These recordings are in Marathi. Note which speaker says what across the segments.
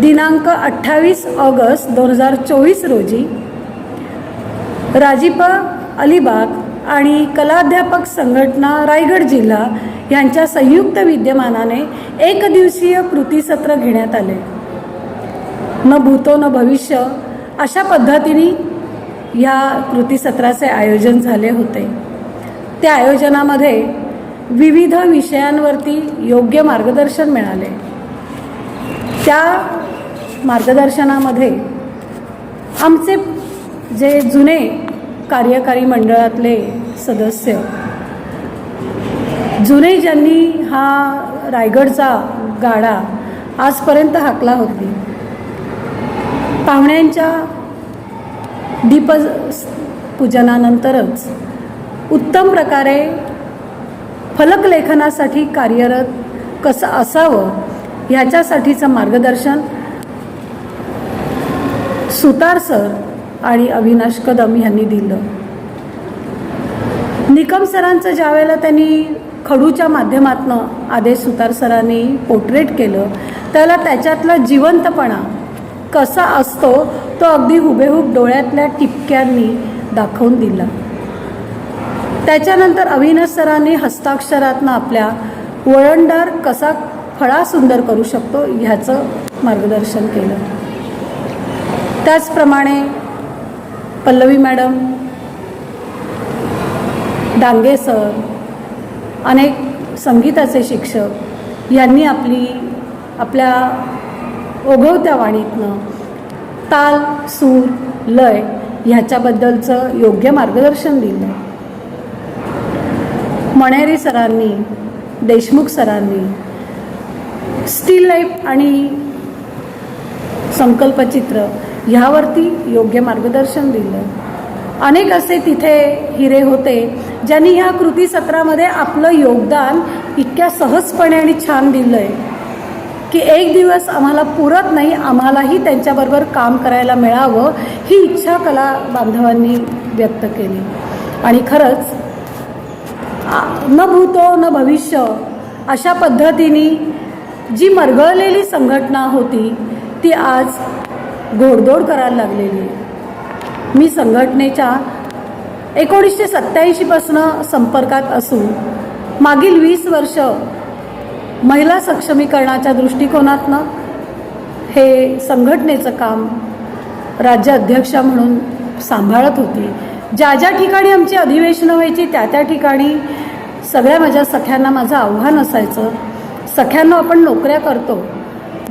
Speaker 1: दिनांक अठ्ठावीस ऑगस्ट दोन हजार चोवीस रोजी राजीपा अलिबाग आणि कलाध्यापक संघटना रायगड जिल्हा यांच्या संयुक्त विद्यमानाने एक दिवसीय कृतीसत्र घेण्यात आले. न भूतो न भविष्य अशा पद्धतीने ह्या कृतीसत्राचे आयोजन झाले होते. त्या आयोजनामध्ये विविध विषयांवरती योग्य मार्गदर्शन मिळाले. त्या मार्गदर्शनामध्ये आमचे जे जुने कार्यकारी मंडळातले सदस्य जुने ज्यांनी हा रायगडचा गाडा आजपर्यंत हाकला होती पाहुण्यांच्या दीप पूजनानंतरच उत्तम प्रकारे फलकलेखनासाठी कार्यरत कसं असावं ह्याच्यासाठीचं मार्गदर्शन सुतार सर आणि अविनाश कदम यांनी दिलं. निकम सरांचं ज्यावेळेला त्यांनी खडूच्या माध्यमातनं आदेश सुतार सरांनी पोर्ट्रेट केलं त्याला त्याच्यातला जिवंतपणा कसा असतो तो अगदी हुबेहूब डोळ्यातल्या टिपक्यांनी दाखवून दिला. त्याच्यानंतर अविनाश सरांनी हस्ताक्षरातनं आपल्या वळणदार कसा फळा सुंदर करू शकतो ह्याचं मार्गदर्शन केलं. त्याचप्रमाणे पल्लवी मॅडम डांगे सर अनेक संगीताचे शिक्षक यांनी आपली आपल्या ओघवत्या वाणीतनं ताल सूर लय ह्याच्याबद्दलचं योग्य मार्गदर्शन दिलं. मणेरी सरांनी देशमुख सरांनी स्टील लाईफ आणि संकल्पचित्र ह्यावरती योग्य मार्गदर्शन दिलं. अनेक असे तिथे हिरे होते ज्यांनी ह्या कृती सत्रामध्ये आपलं योगदान इतक्या सहजपणे आणि छान दिलं आहे की एक दिवस आम्हाला पुरत नाही आम्हालाही त्यांच्याबरोबर काम करायला मिळावं ही इच्छा कला बांधवांनी व्यक्त केली. आणि खरंच न भूतो न भविष्य अशा पद्धतीने जी मरगळलेली संघटना होती ती आज घोडदौड करायला लागलेली मी संघटनेच्या एकोणीसशे सत्त्याऐंशीपासनं संपर्कात असून मागील वीस वर्ष महिला सक्षमीकरणाच्या दृष्टिकोनातनं हे संघटनेचं काम राज्याध्यक्षा म्हणून सांभाळत होती. ज्या ज्या ठिकाणी आमची अधिवेशनं व्हायची त्या त्या ठिकाणी सगळ्या माझ्या सख्यांना माझं आव्हान असायचं. सख्यांना आपण नोकऱ्या करतो.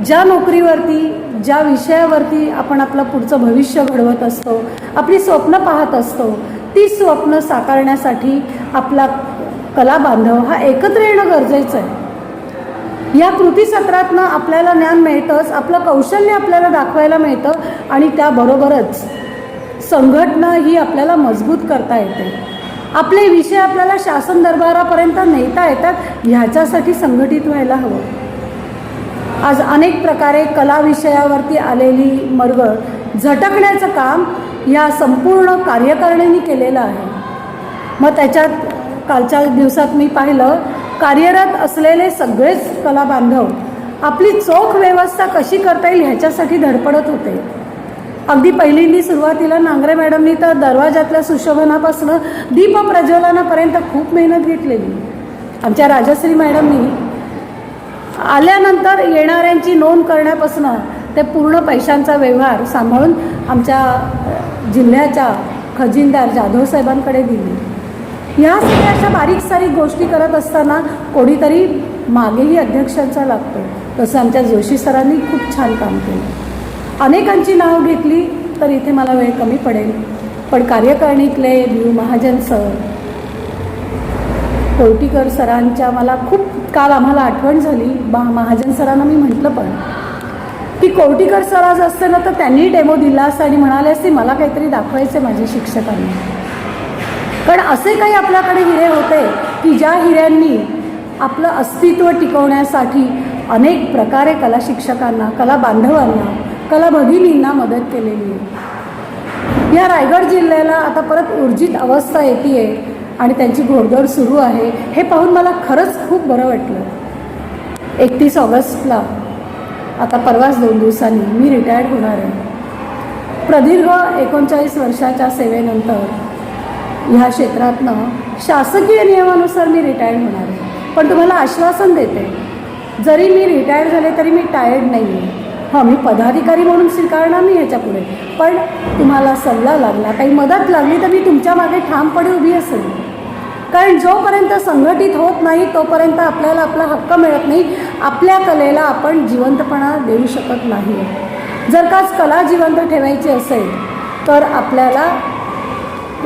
Speaker 1: ज्या नोकरीवरती ज्या विषयावरती आपण आपलं पुढचं भविष्य घडवत असतो आपली स्वप्न पाहत असतो ती स्वप्न साकारण्यासाठी आपला कला बांधव हा एकत्र येणं गरजेचं आहे. या कृती सत्रातनं आपल्याला ज्ञान मिळतंच आपलं कौशल्य आपल्याला दाखवायला मिळतं आणि त्याबरोबरच संघटना ही आपल्याला मजबूत करता येते. आपले विषय आपल्याला शासन दरबारापर्यंत नेता येतात ह्याच्यासाठी संघटित व्हायला हवं. आज अनेक प्रकारे कला विषयावरती आलेली मरगळ झटकण्याचं काम या संपूर्ण कार्यकारिणीने केलेलं आहे. मग त्याच्यात कालच्या दिवसात मी पाहिलं कार्यरत असलेले सगळेच कला बांधव आपली चोख व्यवस्था कशी करता येईल ह्याच्यासाठी धडपडत होते. अगदी पहिलींनी सुरुवातीला नांगरे मॅडमनी तर दरवाजातल्या सुशोभनापासून दीप प्रज्वलनापर्यंत खूप मेहनत घेतलेली. आमच्या राजश्री मॅडमनी आल्यानंतर येणाऱ्यांची नोंद करण्यापासून ते पूर्ण पैशांचा व्यवहार सांभाळून आमच्या जिल्ह्याच्या खजिनदार जाधव साहेबांकडे दिली ह्या सगळ्या अशा बारीक सारीक गोष्टी करत असताना कोणीतरी मागेही अध्यक्षांचा लागतो. तसं आमच्या जोशी सरांनी खूप छान काम केलं. अनेकांची नाव घेतली तर इथे मला वेळ कमी पडेल. पण कार्यकारिणीतले व्ह्यू महाजन सर कोर्टीकर सरांच्या मला खूप काल आम्हाला आठवण झाली. बा महाजन सरांना मी म्हटलं पण की कोर्टीकर सर आज असते ना तर त्यांनी डेमो दिला असता आणि म्हणाले असते मला काहीतरी दाखवायचे माझ्या शिक्षकांनी. कारण असे काही आपल्याकडे हिरे होते की ज्या हिऱ्यांनी आपलं अस्तित्व टिकवण्यासाठी अनेक प्रकारे कला शिक्षकांना कला बांधवांना कला भगिनींना मदत केलेली आहे. या रायगड जिल्ह्याला आता परत ऊर्जित अवस्था येते आहे आणि त्यांची घोडदौड सुरू आहे हे पाहून मला खरंच खूप बरं वाटलं. एकतीस ऑगस्टला आता परवाच दोन दिवसांनी मी रिटायर्ड होणार आहे. प्रदीर्घ एकोणचाळीस वर्षाच्या सेवेनंतर ह्या क्षेत्रातनं शासकीय नियमानुसार मी रिटायर्ड होणार आहे. पण तुम्हाला आश्वासन देते जरी मी रिटायर्ड झाले तरी मी टायर्ड नाही आहे हां मी पदाधिकारी म्हणून स्वीकारणार नाही ह्याच्या पुढे पण तुम्हाला सल्ला लागला काही मदत लागली तर मी तुमच्या मागे ठामपणे उभी असेल. कारण जोपर्यंत संघटित होत नाही तोपर्यंत आपल्याला आपला हक्क मिळत नाही. आपल्या कलेला आपण जिवंतपणा देऊ शकत नाही. जर का कला जिवंत ठेवायची असेल तर आपल्याला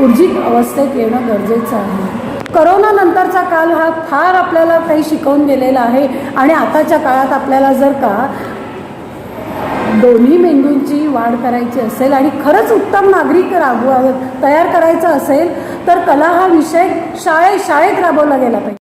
Speaker 1: ऊर्जित अवस्थेत येणं गरजेचं आहे. करोनानंतरचा काल हा फार आपल्याला काही शिकवून गेलेला आहे. आणि आताच्या काळात आपल्याला जर का दोन्ही मेंदूंची वाढ करायची असेल आणि खरंच उत्तम नागरिक राबवा तयार करायचं असेल तर कला हा विषय शाळेत शाळेत राबवला गेला पाहिजे.